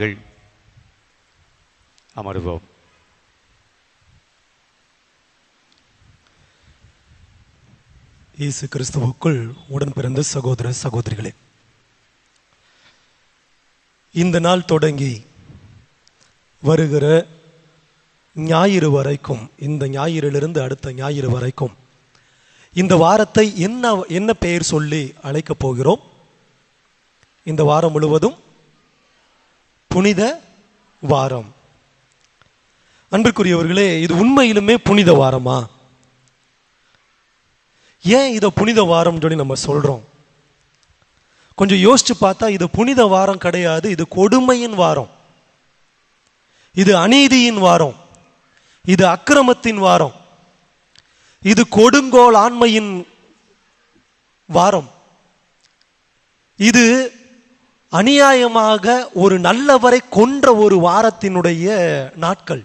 கள் அமருவோம் இயேசு கிறிஸ்துவுக்குள் உடன் பிறந்த சகோதர சகோதரிகளே இந்த நாள் தொடங்கி வருகிற ஞாயிறு வரைக்கும் இந்த ஞாயிறிலிருந்து அடுத்த ஞாயிறு வரைக்கும் இந்த வாரத்தை என்ன என்ன பெயர் சொல்லி அழைக்கப் போகிறோம்? இந்த வாரம் முழுவதும் புனித வாரம். அன்பிற்குரியவர்களே இது உண்மையிலுமே புனித வாரமா? ஏன் இதை புனித வாரம் சொல்லி நம்ம சொல்றோம்? கொஞ்சம் யோசிச்சு பார்த்தா இது புனித வாரம் கிடையாது இது கொடுமையின் வாரம். இது அநீதியின் வாரம். இது அக்கிரமத்தின் வாரம். இது கொடுங்கோல் ஆண்மையின் வாரம். இது அநியாயமாக ஒரு நல்லவரை கொன்ற ஒரு வாரத்தினுடைய நாட்கள்.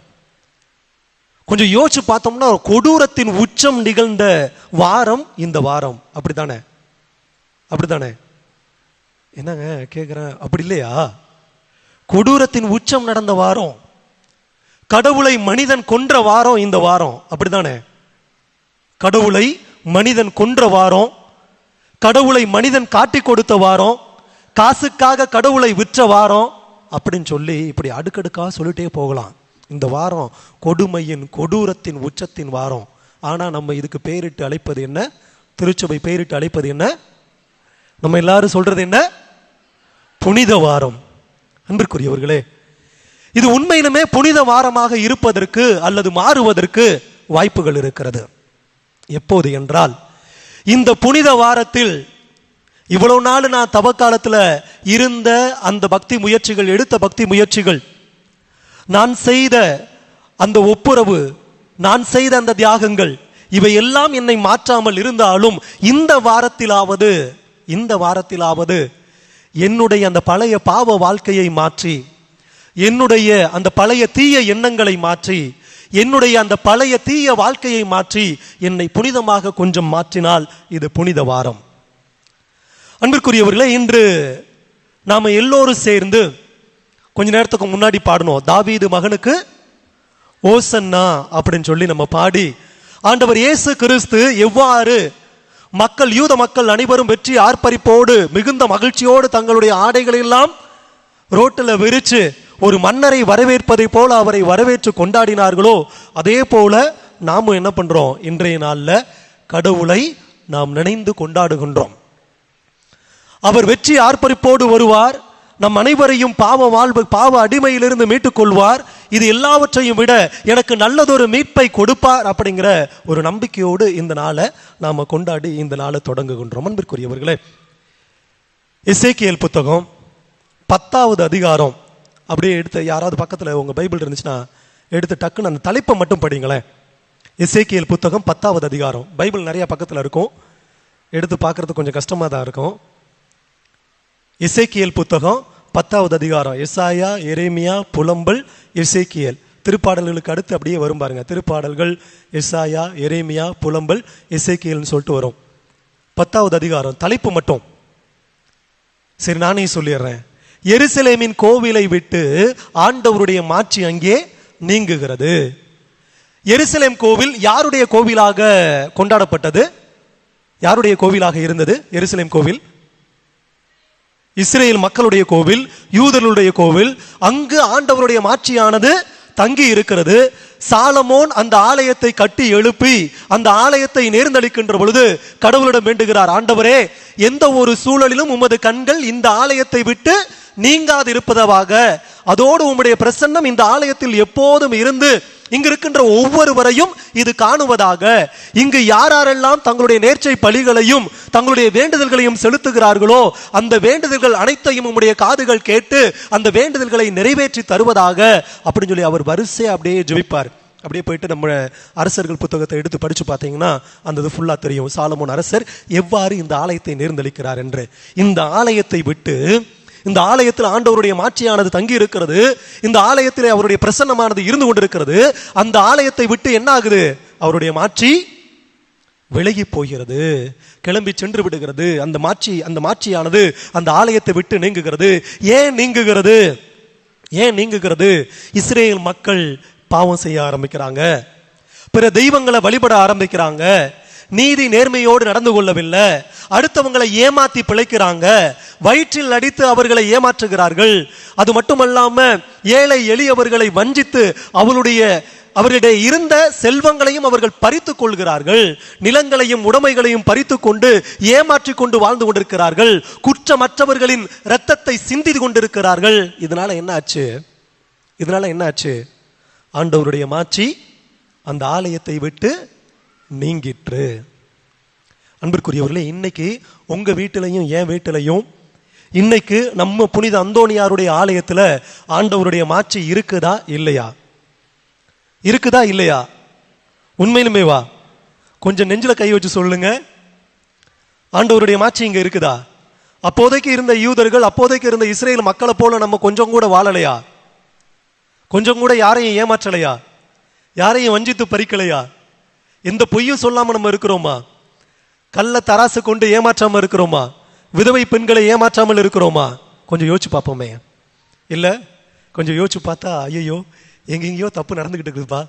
கொஞ்சம் யோசிச்சு பார்த்தோம்னா கொடூரத்தின் உச்சம் நிகழ்ந்த வாரம் இந்த வாரம். அப்படித்தானே? அப்படித்தானே? என்னங்க கேட்குறேன் அப்படி இல்லையா? கொடூரத்தின் உச்சம் நடந்த வாரம். கடவுளை மனிதன் கொன்ற வாரம் இந்த வாரம். அப்படித்தானே? கடவுளை மனிதன் கொன்ற வாரம். கடவுளை மனிதன் காட்டி கொடுத்த வாரம். காசுக்காக கடவுளை விற்ற வாரம் அப்படின்னு சொல்லி இப்படி அடுக்கடுக்காக சொல்லிட்டே போகலாம். இந்த வாரம் கொடுமையின் கொடூரத்தின் உச்சத்தின் வாரம். ஆனால் நம்ம இதுக்கு பேரிட்டு அழைப்பது என்ன? திருச்சபை பேரிட்டு அழைப்பது என்ன? நம்ம எல்லாரும் சொல்றது என்ன? புனித வாரம். அன்பிற்குரியவர்களே இது உண்மையிலுமே புனித வாரமாக இருப்பதற்கு அல்லது மாறுவதற்கு வாய்ப்புகள் இருக்கிறது. எப்போது என்றால் இந்த புனித வாரத்தில் இவ்வளவு நாள் நான் தவக்காலத்தில் இருந்த அந்த பக்தி முயற்சிகள் எடுத்த பக்தி முயற்சிகள் நான் செய்த அந்த ஒப்புரவு நான் செய்த அந்த தியாகங்கள் இவை எல்லாம் என்னை மாற்றாமல் இருந்தாலும் இந்த வாரத்திலாவது இந்த வாரத்திலாவது என்னுடைய அந்த பழைய பாவ வாழ்க்கையை மாற்றி என்னுடைய அந்த பழைய தீய எண்ணங்களை மாற்றி என்னுடைய அந்த பழைய தீய வாழ்க்கையை மாற்றி என்னை புனிதமாக கொஞ்சம் மாற்றினால் இது புனித வாரம். அன்பிற்குரியவர்களே இன்று நாம எல்லோரும் சேர்ந்து கொஞ்ச நேரத்துக்கு முன்னாடி பாடணும் தாவீது மகனுக்கு ஓசன்னா அப்படின்னு சொல்லி நம்ம பாடி ஆண்டவர் இயேசு கிறிஸ்து எவ்வாறு மக்கள் யூத மக்கள் அனைவரும் வெற்றி ஆர்ப்பரிப்போடு மிகுந்த மகிழ்ச்சியோடு தங்களுடைய ஆடைகளை எல்லாம் ரோட்டில் விரிச்சு ஒரு மன்னரை வரவேற்பதை போல அவரை வரவேற்று கொண்டாடினார்களோ அதே போல நாமும் என்ன பண்றோம் இன்றைய நாளில் கடவுளை நாம் நினைந்து கொண்டாடுகின்றோம். அவர் வெற்றி ஆர்ப்பரிப்போடு வருவார். நம் அனைவரையும் பாவ வாழ்வு பாவ அடிமையிலிருந்து மீட்டுக் கொள்வார் இது எல்லாவற்றையும் விட எனக்கு நல்லதொரு மீட்பை கொடுப்பார் அப்படிங்கிற ஒரு நம்பிக்கையோடு இந்த நாளை நாம் கொண்டாடி இந்த நாளை தொடங்குகின்றோம். அன்பிற்குரியவர்களே இசைக்கியல் புத்தகம் பத்தாவது அதிகாரம். அப்படியே எடுத்து யாராவது பக்கத்தில் உங்கள் பைபிள் இருந்துச்சுன்னா எடுத்து டக்குன்னு அந்த தலைப்பை மட்டும் படிங்களேன். இசைக்கியல் புத்தகம் பத்தாவது அதிகாரம். பைபிள் நிறைய பக்கத்தில் இருக்கும். எடுத்து பார்க்குறது கொஞ்சம் கஷ்டமாக தான் இருக்கும். இசைக்கியல் புத்தகம் பத்தாவது அதிகாரம். எசாயா எரேமியா புலம்பல் இசைக்கியல் திருப்பாடல்களுக்கு அடுத்து அப்படியே வரும் பாருங்க. திருப்பாடல்கள் எசாயா எரேமியா புலம்பல் இசைக்கியல்னு சொல்லிட்டு வரும். பத்தாவது அதிகாரம். தலைப்பு மட்டும். சரி நானே சொல்லிடுறேன். எருசலேமின் கோவிலை விட்டு ஆண்டவருடைய மாட்சி அங்கே நீங்குகிறது. எருசலேம் கோவில் யாருடைய கோவிலாக கொண்டாடப்பட்டது? யாருடைய கோவிலாக இருந்தது? எருசலேம் கோவில். இஸ்ரேல் மக்களுடைய கோவில் யூதர்களுடைய கோவில் அங்கு ஆண்டவருடைய மாட்சியானது தங்கி இருக்கிறது. சாலமோன் அந்த ஆலயத்தை கட்டி எழுப்பி அந்த ஆலயத்தை நேர்ந்தளிக்கின்ற பொழுது கடவுளிடம் வேண்டுகிறார் ஆண்டவரே எந்த ஒரு சூழலிலும் உமது கண்கள் இந்த ஆலயத்தை விட்டு நீங்காது இருப்பதாக அதோடு உம்முடைய பிரசன்னம் இந்த ஆலயத்தில் எப்போதும் இருந்து இங்கு இருக்கின்ற ஒவ்வொருவரையும் இது காணுவதாக. இங்கு யாரெல்லாம் தங்களுடைய நேர்ச்சை பலிகளையும் தங்களுடைய வேண்டுதல்களையும் செலுத்துகிறார்களோ அந்த வேண்டுதல்கள் அனைத்தையும் உம்முடைய காதுகள் கேட்டு அந்த வேண்டுதல்களை நிறைவேற்றி தருவதாக. அப்படின்னு சொல்லி அவர் வரிசை அப்படியே ஜெபிப்பார். அப்படியே போயிட்டு நம்ம அரசர்கள் புத்தகத்தை எடுத்து படித்து பார்த்தீங்கன்னா அந்த இது தெரியும். சாலமோன் அரசர் எவ்வாறு இந்த ஆலயத்தை நேர்ந்தளிக்கிறார் என்று. இந்த ஆலயத்தை விட்டு இந்த ஆலயத்தில் ஆண்டவருடைய மாட்சியானது தங்கி இருக்கிறது இந்த ஆலயத்தில் அவருடைய பிரசன்னமானது இருந்து கொண்டிருக்கிறது. அந்த ஆலயத்தை விட்டு என்ன ஆகுது அவருடைய மாட்சி விலகி போகிறது. கிளம்பி சென்று விடுகிறது. அந்த மாட்சி அந்த மாட்சியானது அந்த ஆலயத்தை விட்டு நீங்குகிறது. ஏன் நீங்குகிறது? ஏன் நீங்குகிறது? இஸ்ரேல் மக்கள் பாவம் செய்ய ஆரம்பிக்கிறாங்க. பிற தெய்வங்களை வழிபட ஆரம்பிக்கிறாங்க. நீதி நேர்மையோடு நடந்து கொள்ளவில்லை. அடுத்தவங்களை ஏமாத்தி பிழைக்கிறாங்க. வயிற்றில் அடித்து அவர்களை ஏமாற்றுகிறார்கள். அது மட்டுமல்லாம ஏழை எளியவர்களை வஞ்சித்து அவளுடைய அவர்களிடையே இருந்த செல்வங்களையும் அவர்கள் பறித்துக் கொள்கிறார்கள். நிலங்களையும் உடைமைகளையும் பறித்து கொண்டு ஏமாற்றி கொண்டு வாழ்ந்து கொண்டிருக்கிறார்கள். குற்றமற்றவர்களின் இரத்தத்தை சிந்தி கொண்டிருக்கிறார்கள். இதனால என்ன ஆச்சு? இதனால என்ன ஆச்சு? ஆண்டவருடைய மாட்சி அந்த ஆலயத்தை விட்டு நீங்கிற்று. அன்பிற்குரியவர்களே இன்னைக்கு உங்க வீட்டிலையும் என் வீட்டிலையும் இன்னைக்கு நம்ம புனித அந்தோணியாருடைய ஆலயத்தில் ஆண்டவருடைய மாட்சி இருக்குதா இல்லையா? இருக்குதா இல்லையா? உண்மையிலுமே வா. கொஞ்சம் நெஞ்சில் கை வச்சு சொல்லுங்க. ஆண்டவருடைய மாட்சி இங்கே இருக்குதா? அப்போதைக்கு இருந்த யூதர்கள் அப்போதைக்கு இருந்த இஸ்ரேல் மக்களை போல நம்ம கொஞ்சம் கூட வாழலையா? கொஞ்சம் கூட யாரையும் ஏமாற்றலையா? யாரையும் வஞ்சித்து பறிக்கலையா? எந்த பொய்யும் சொல்லாமல் நம்ம இருக்கிறோமா? கல்ல தராசு கொண்டு ஏமாற்றாமல் இருக்கிறோமா? விதவை பெண்களை ஏமாற்றாமல் இருக்கிறோமா? கொஞ்சம் யோசிச்சு பார்ப்போமே. இல்லை கொஞ்சம் யோசிச்சு பார்த்தா ஐயோ எங்கெங்கேயோ தப்பு நடந்துகிட்டு இருக்குதுப்பா.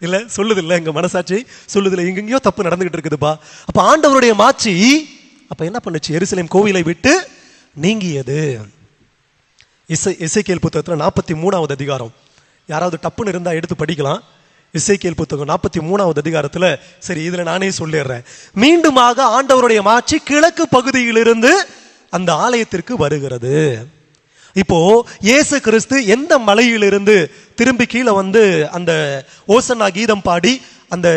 இல்லை சொல்லுது இல்லை எங்கள் மனசாட்சி சொல்லுது இல்ல எங்கெங்கேயோ தப்பு நடந்துகிட்டு இருக்குதுப்பா. அப்போ ஆண்டவருடைய மாட்சி அப்போ என்ன பண்ணுச்சு? எருசலேம் கோவிலை விட்டு நீங்கியது. இசை இசைக்கியல் புத்தகத்தில் நாற்பத்தி மூணாவது அதிகாரம். யாராவது டப்புன்னு இருந்தால் எடுத்து படிக்கலாம். இசைக்கியல் புத்தகம் நாற்பத்தி மூணாவது அதிகாரத்தில் சரி இதில் நானே சொல்லிடுறேன். மீண்டுமாக ஆண்டவருடைய மாட்சி கிழக்கு பகுதியிலிருந்து அந்த ஆலயத்திற்கு வருகிறது. இப்போ இயேசு கிறிஸ்து எந்த மலையிலிருந்து திரும்பி கீழே வந்து அந்த ஓசனா கீதம் பாடி அந்த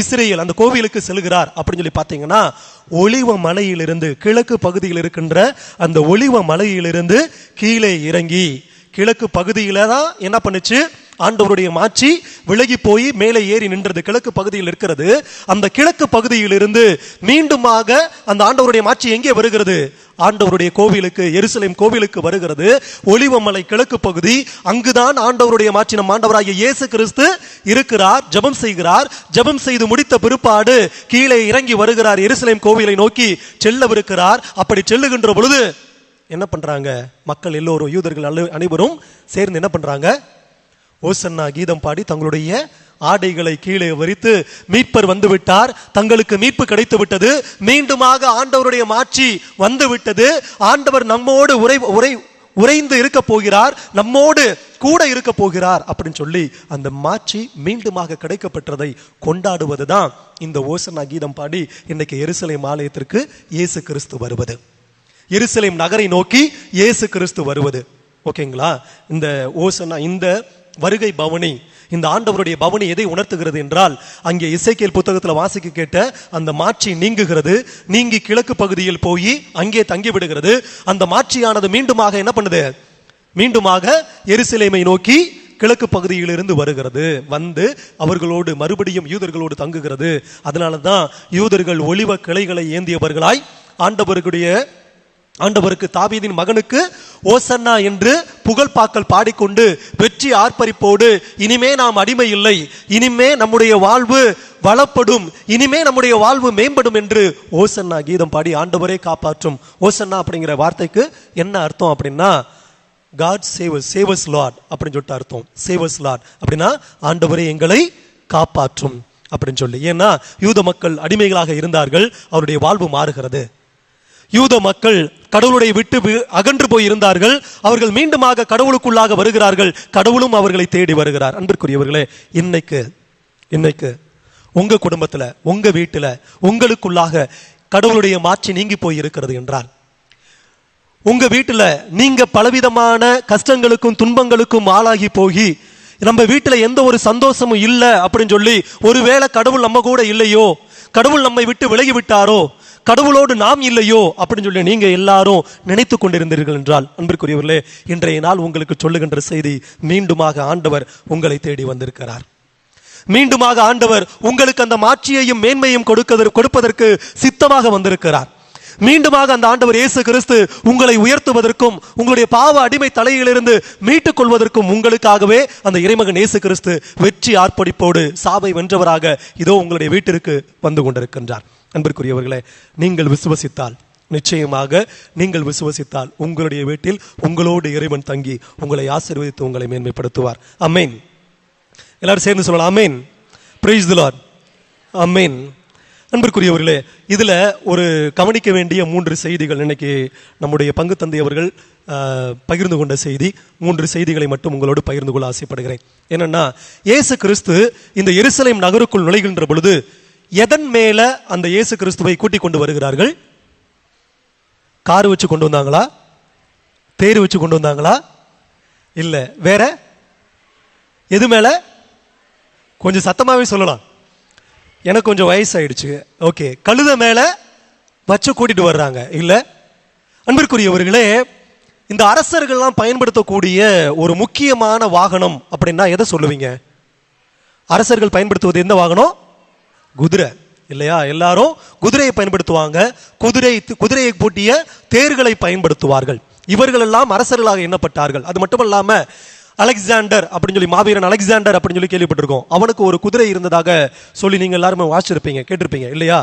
இஸ்ரேல் அந்த கோவிலுக்கு செல்கிறார் அப்படின்னு சொல்லி பார்த்தீங்கன்னா ஒளிவ மலையிலிருந்து கிழக்கு பகுதியில் இருக்கின்ற அந்த ஒளிவ மலையிலிருந்து கீழே இறங்கி கிழக்கு பகுதியில தான் என்ன பண்ணுச்சு? ஆண்டவருடைய மாட்சி விலகி போய் மேலே ஏறி நின்றது கிழக்கு பகுதியில் இருக்கிறது அந்த கிழக்கு பகுதியிலிருந்து மீண்டுமாக அந்த ஆண்டவருடைய மாட்சி எங்கே வருகிறது? ஆண்டவருடைய கோவிலுக்கு எருசலேம் கோவிலுக்கு வருகிறது. ஒளிவமலை கிழக்கு பகுதி அங்குதான் ஆண்டவருடைய மாட்சி நம் ஆண்டவராகிய இயேசு கிறிஸ்து இருக்கிறார் ஜெபம் செய்கிறார். ஜெபம் செய்து முடித்த பிற்பாடு கீழே இறங்கி வருகிறார் எருசலேம் கோவிலை நோக்கி செல்லவிருக்கிறார். அப்படி செல்லுகின்ற பொழுது என்ன பண்றாங்க? மக்கள் எல்லோரும் யூதர்கள் அனைவரும் சேர்ந்து என்ன பண்றாங்க? ஓசன்னா கீதம் பாடி தங்களுடைய ஆடைகளை கீழே வரித்து மீட்பர் வந்துவிட்டார். தங்களுக்கு மீட்பு கிடைத்து விட்டது மீண்டுமாக ஆண்டவருடைய மாட்சி வந்துவிட்டது. ஆண்டவர் நம்மோடு உரை உரை உறைந்து இருக்க போகிறார். நம்மோடு கூட இருக்க போகிறார் அப்படின்னு சொல்லி அந்த மாட்சி மீண்டுமாக கிடைக்கப்பட்டதை கொண்டாடுவதுதான் இந்த ஓசனா கீதம் பாடி இன்னைக்கு எருசலேம் ஆலயத்திற்கு இயேசு கிறிஸ்து வருவது. எருசலேம் நகரை நோக்கி இயேசு கிறிஸ்து வருவது. ஓகேங்களா? இந்த ஓசனா இந்த வருகை பவனி இந்த ஆண்டவருடைய பவனி எதை உணர்த்துகிறது என்றால் அங்கே இசைக்கேல் புத்தகத்தில் வாசிக்க கேட்ட அந்த மாட்சி நீங்குகிறது நீங்கி கிழக்கு பகுதியில் போய் அங்கே தங்கி விடுகிறது அந்த மாட்சியானது மீண்டுமாக என்ன பண்ணுது? மீண்டுமாக எருசலேமை நோக்கி கிழக்கு பகுதியிலிருந்து வருகிறது. வந்து அவர்களோடு மறுபடியும் யூதர்களோடு தங்குகிறது. அதனால தான் யூதர்கள் ஒளிவ கிளைகளை ஏந்தியவர்களாய் ஆண்டவர்களுடைய ஆண்டவருக்கு தாவீதின் மகனுக்கு ஓசன்னா என்று புகழ்பாக்கள் பாடிக்கொண்டு வெற்றி ஆர்ப்பரிப்போடு இனிமே நாம் அடிமை இல்லை இனிமே நம்முடைய வாழ்வு வளப்படும். இனிமே நம்முடைய வாழ்வு மேம்படும் என்று ஓசன்னா கீதம் பாடி ஆண்டவரே காப்பாற்றும். ஓசன்னா அப்படிங்கிற வார்த்தைக்கு என்ன அர்த்தம் அப்படின்னா காட் சேவஸ் சேவஸ் லார்ட் அப்படின்னு சொல்லிட்டு அர்த்தம். சேவஸ் லார்ட் அப்படின்னா ஆண்டவரே எங்களை காப்பாற்றும் அப்படின்னு சொல்லி. ஏன்னா யூத மக்கள் அடிமைகளாக இருந்தார்கள் அவருடைய வாழ்வு மாறுகிறது. யூத மக்கள் கடவுளுடைய விட்டு வி- அகன்று போய் இருந்தார்கள் அவர்கள் மீண்டுமாக கடவுளுக்குள்ளாக வருகிறார்கள். கடவுளும் அவர்களை தேடி வருகிறார். அன்பிற்குரியவர்களே இன்னைக்கு இன்னைக்கு உங்க குடும்பத்துல உங்க வீட்டுல உங்களுக்குள்ளாக கடவுளுடைய மாற்றி நீங்கி போய் இருக்கிறது என்றால் உங்க வீட்டுல நீங்க பலவிதமான கஷ்டங்களுக்கும் துன்பங்களுக்கும் ஆளாகி போய் நம்ம வீட்டுல எந்த ஒரு சந்தோஷமும் இல்லை அப்படின்னு சொல்லி ஒருவேளை கடவுள் நம்ம கூட இல்லையோ கடவுள் நம்மை விட்டு விலகி விட்டாரோ கடவுளோடு நாம் இல்லையோ அப்படின்னு சொல்லி நீங்க எல்லாரும் நினைத்து கொண்டிருந்தீர்கள் என்றால் அன்பிற்குரியவர்களே இன்றைய நாள் உங்களுக்கு சொல்லுகின்ற செய்தி மீண்டுமாக ஆண்டவர் உங்களை தேடி வந்திருக்கிறார். மீண்டுமாக ஆண்டவர் உங்களுக்கு அந்த மாட்சியையும் மேன்மையும் கொடுக்க கொடுப்பதற்கு சித்தமாக வந்திருக்கிறார். மீண்டுமாக அந்த ஆண்டவர் இயேசு கிறிஸ்து உங்களை உயர்த்துவதற்கும் உங்களுடைய பாவ அடிமை தலையிலிருந்து மீட்டுக் கொள்வதற்கும் உங்களுக்காகவே அந்த இறைமகன் இயேசு கிறிஸ்து வெற்றி ஆர்ப்பரிப்போடு சாவை வென்றவராக இதோ உங்களுடைய வீட்டிற்கு வந்து கொண்டிருக்கின்றார். அன்பிற்குரியவர்களே நீங்கள் விசுவசித்தால் நிச்சயமாக நீங்கள் விசுவசித்தால் உங்களுடைய வீட்டில் உங்களோடு இறைவன் தங்கி உங்களை ஆசீர்வதித்து உங்களை மேன்மைப்படுத்துவார். அமேன் எல்லாரும் சேர்ந்து சொல்லலாம் அமேன் பிரைஸ் திலார் அமேன் அன்பிற்குரியவர்களே இதில் ஒரு கவனிக்க வேண்டிய மூன்று செய்திகள் இன்னைக்கு நம்முடைய பங்கு தந்தை அவர்கள் பகிர்ந்து கொண்ட செய்தி. மூன்று செய்திகளை மட்டும் உங்களோடு பகிர்ந்து கொள்ள ஆசைப்படுகிறேன். என்னன்னா இயேசு கிறிஸ்து இந்த எருசலேம் நகருக்குள் நுழைகின்ற பொழுது எதன் மேல அந்த இயேசு கிறிஸ்துவை கூட்டிக் கொண்டு வருகிறார்கள்? கார் வச்சு கொண்டு வந்தாங்களா? தேர் வச்சு கொண்டு வந்தாங்களா? இல்லை வேற? எது மேல? கொஞ்சம் சத்தமாகவே சொல்லலாம். எனக்கு கொஞ்சம் வயசாயிடுச்சு. ஓகே கழுத மேலே வச்சு கூட்டிட்டு வர்றாங்க. இல்லை? அன்பிற்குரியவர்களே இந்த அரசர்கள்லாம் பயன்படுத்தக்கூடிய ஒரு முக்கியமான வாகனம் அப்படின்னா எதை சொல்லுவீங்க? அரசர்கள் பயன்படுத்துவது எந்த வாகனம்? குதிரை. இல்லையா? எல்லாரும் குதிரையை பயன்படுத்துவாங்க. குதிரை குதிரையை பூட்டிய தேர்களை பயன்படுத்துவார்கள். இவர்கள் எல்லாம் அரசர்களாக எண்ணப்பட்டார்கள். அது மட்டும் இல்லாமல் அலெக்சாண்டர் அப்படின்னு சொல்லி மாவீரன் அலெக்சாண்டர் அப்படின்னு சொல்லி கேள்விப்பட்டிருக்கோம். அவனுக்கு ஒரு குதிரை இருந்ததாக சொல்லி நீங்க எல்லாருமே வாசிச்சிருப்பீங்க கேட்டிருப்பீங்க இல்லையா?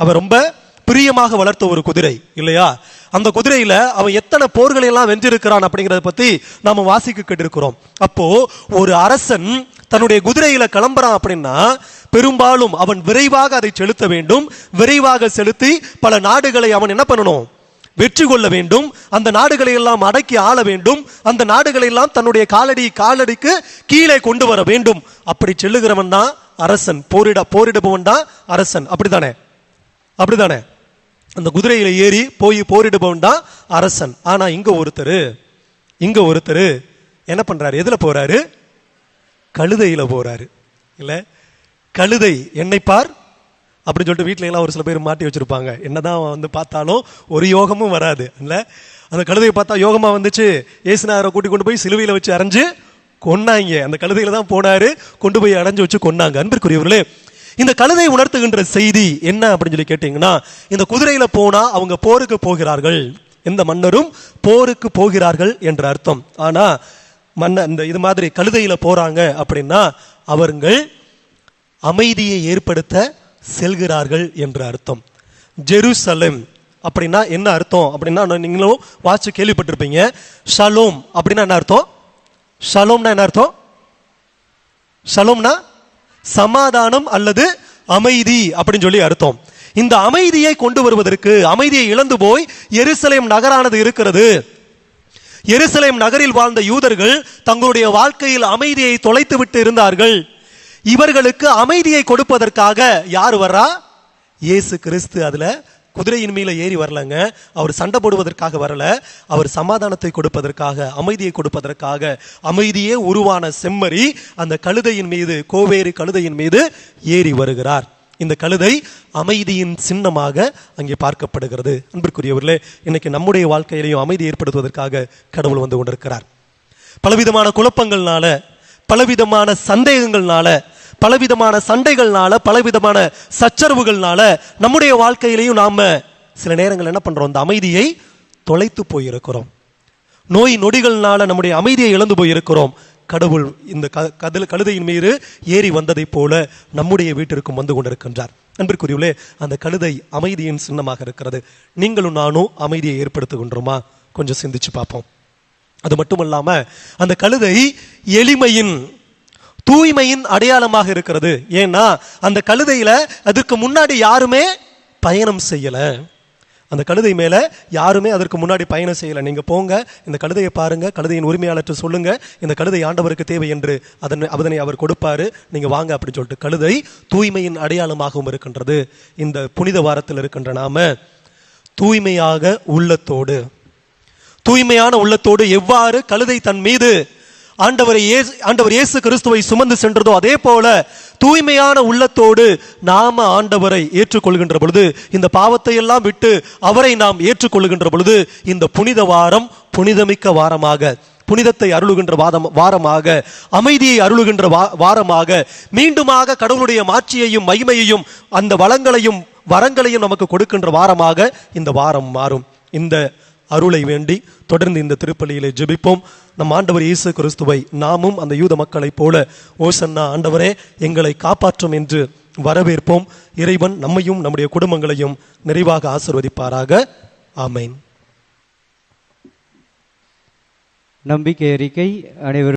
அவன் ரொம்ப பிரியமாக வளர்த்த ஒரு குதிரை இல்லையா? அந்த குதிரையில அவன் எத்தனை போர்களை எல்லாம் வென்றிருக்கிறான் அப்படிங்கறத பத்தி நாம வாசிக்க கேட்டிருக்கிறோம். அப்போ ஒரு அரசன் தன்னுடைய குதிரையில கிளம்புறான் அப்படின்னா பெரும்பாலும் அவன் விரைவாக அதை செலுத்த வேண்டும் விரைவாக செலுத்தி பல நாடுகளை அவன் என்ன பண்ணணும்? வெற்றி கொள்ள வேண்டும். அந்த நாடுகளை எல்லாம் அடக்கி ஆள வேண்டும். அந்த நாடுகளை எல்லாம் தன்னுடைய காலடி காலடிக்கு கீழே கொண்டு வர வேண்டும். அப்படி செல்லுகிறவன் தான் அரசன். போரிட போரிடுபவன் தான் அரசன். அப்படித்தானே? அப்படிதானே அந்த குதிரையில ஏறி போய் போரிடுபவன் தான் அரசன். ஆனா இங்க ஒருத்தர் இங்க ஒருத்தர் என்ன பண்றாரு? எதுல போறாரு? கழுதையில போறாரு. இல்ல கழுதை என்னை பார் அப்படின்னு சொல்லிட்டு வீட்டில எல்லாம் ஒரு சில பேர் மாட்டி வச்சிருப்பாங்க. என்னதான் வந்து பார்த்தாலும் ஒரு யோகமும் வராது. இல்ல? அந்த கழுதையை பார்த்தா யோகமா வந்துச்சு. ஏசுநாதரை கூட்டி கொண்டு போய் சிலுவையில வச்சு அரைஞ்சு கொன்னாங்க. அந்த கழுதையில தான் போனாரு. கொண்டு போய் அடைஞ்சு வச்சு கொன்னாங்க. அன்பிற்குரியவர்களே இந்த கழுதை உணர்த்துகின்ற செய்தி என்ன அப்படின்னு சொல்லி கேட்டீங்கன்னா இந்த குதிரையில போனா அவங்க போருக்கு போகிறார்கள். எந்த மன்னரும் போருக்கு போகிறார்கள் என்ற அர்த்தம். ஆனா மன்ன இந்த இது மாதிரி கழுதையில போறாங்க அப்படின்னா அவர்கள் அமைதியை ஏற்படுத்த செல்கிறார்கள் என்று அர்த்தம். ஜெருசலேம் அப்படின்னா என்ன அர்த்தம்? அப்படின்னா நீங்களும் வாட்சி கேள்விப்பட்டிருப்பீங்க. ஷலோம் அப்படின்னா என்ன அர்த்தம்? ஷலோம்னா என்ன அர்த்தம்? ஷலோம்னா சமாதானம் அல்லது அமைதி அப்படின்னு சொல்லி அர்த்தம். இந்த அமைதியை கொண்டு வருவதற்கு அமைதியை இழந்து போய் எருசலேம் நகரானது இருக்கிறது. எருசலேம் நகரில் வாழ்ந்த யூதர்கள் தங்களுடைய வாழ்க்கையில் அமைதியை தொலைத்து விட்டு இருந்தார்கள். இவர்களுக்கு அமைதியை கொடுப்பதற்காக யார் வர்றா? இயேசு கிறிஸ்து அதில் குதிரையின் மேல ஏறி வரலங்க. அவர் சண்டை போடுவதற்காக வரல. அவர் சமாதானத்தை கொடுப்பதற்காக அமைதியை கொடுப்பதற்காக அமைதியே உருவான செம்மறி அந்த கழுதையின் மீது கோவேறு கழுதையின் மீது ஏறி வருகிறார். இந்த கழுதை அமைதியின் சின்னமாக அங்கே பார்க்கப்படுகிறது. அன்பிற்குரியவர்களே இன்னைக்கு நம்முடைய வாழ்க்கையிலையும் அமைதி ஏற்படுத்துவதற்காக கடவுள் வந்து கொண்டிருக்கிறார். பலவிதமான குழப்பங்கள்னால பலவிதமான சந்தேகங்கள்னால பலவிதமான சண்டைகள்னால பலவிதமான சச்சரவுகள்னால நம்முடைய வாழ்க்கையிலையும் நாம சில நேரங்கள் என்ன பண்றோம்? அந்த அமைதியை தொலைத்து போயிருக்கிறோம். நோய் நொடிகள்னால நம்முடைய அமைதியை இழந்து போயிருக்கிறோம். கடவுள் இந்த க- கதல் கழுதையின் மீது ஏறி வந்ததைப் போல நம்முடைய வீட்டிற்கும் வந்து கொண்டிருக்கின்றார். அன்பிற்குரியவர்களே அந்த கழுதை அமைதியின் சின்னமாக இருக்கிறது. நீங்களும் நானும் அமைதியை ஏற்படுத்துகின்றோமா? கொஞ்சம் சிந்திச்சு பார்ப்போம். அது மட்டுமல்லாம அந்த கழுதை எளிமையின் தூய்மையின் அடையாளமாக இருக்கிறது. ஏன்னா அந்த கழுதையில அதற்கு முன்னாடி யாருமே பயணம் செய்யல. அந்த கழுதை மேலே யாருமே அதற்கு முன்னாடி பயணம் செய்யலை. நீங்கள் போங்க இந்த கழுதையை பாருங்கள் கழுதையின் உரிமையாளர்கிட்ட சொல்லுங்க இந்த கழுதை ஆண்டவருக்கு தேவை என்று அதனை அதனை அவர் கொடுப்பாரு. நீங்கள் வாங்க அப்படின்னு சொல்லிட்டு கழுதை தூய்மையின் அடையாளமாகவும் இருக்கின்றது. இந்த புனித வாரத்தில் இருக்கின்ற நாம தூய்மையாக உள்ளத்தோடு தூய்மையான உள்ளத்தோடு எவ்வாறு கழுதை தன் மீது ஆண்டவரை இயேசு ஆண்டவர் இயேசு கிறிஸ்துவை சுமந்து சென்றதோ அதே போல தூய்மையான உள்ளத்தோடு நாம ஆண்டவரை ஏற்றுக்கொள்கின்ற பொழுது இந்த பாவத்தை எல்லாம் விட்டு அவரை நாம் ஏற்றுக்கொள்கின்ற பொழுது இந்த புனித வாரம் புனிதமிக்க வாரமாக புனிதத்தை அருளுகின்ற வாதம் வாரமாக அமைதியை அருளுகின்ற வா- வாரமாக மீண்டுமாக கடவுளுடைய மாட்சியையும் மகிமையையும் அந்த வளங்களையும் வரங்களையும் நமக்கு கொடுக்கின்ற வாரமாக இந்த வாரம் மாறும். இந்த அருளை வேண்டி தொடர்ந்து இந்த திருப்பலியிலே ஜெபிப்போம். நம் ஆண்டவர் இயேசு கிறிஸ்துவை நாமும் அந்த யூத மக்களைப் போல ஓசன்னா ஆண்டவரே எங்களை காப்பாற்றும் என்று வரவேற்போம். இறைவன் நம்மையும் நம்முடைய குடும்பங்களையும் நிறைவாக ஆசிர்வதிப்பாராக. ஆமேன். நம்பிக்கை அறிக்கை அனைவரும்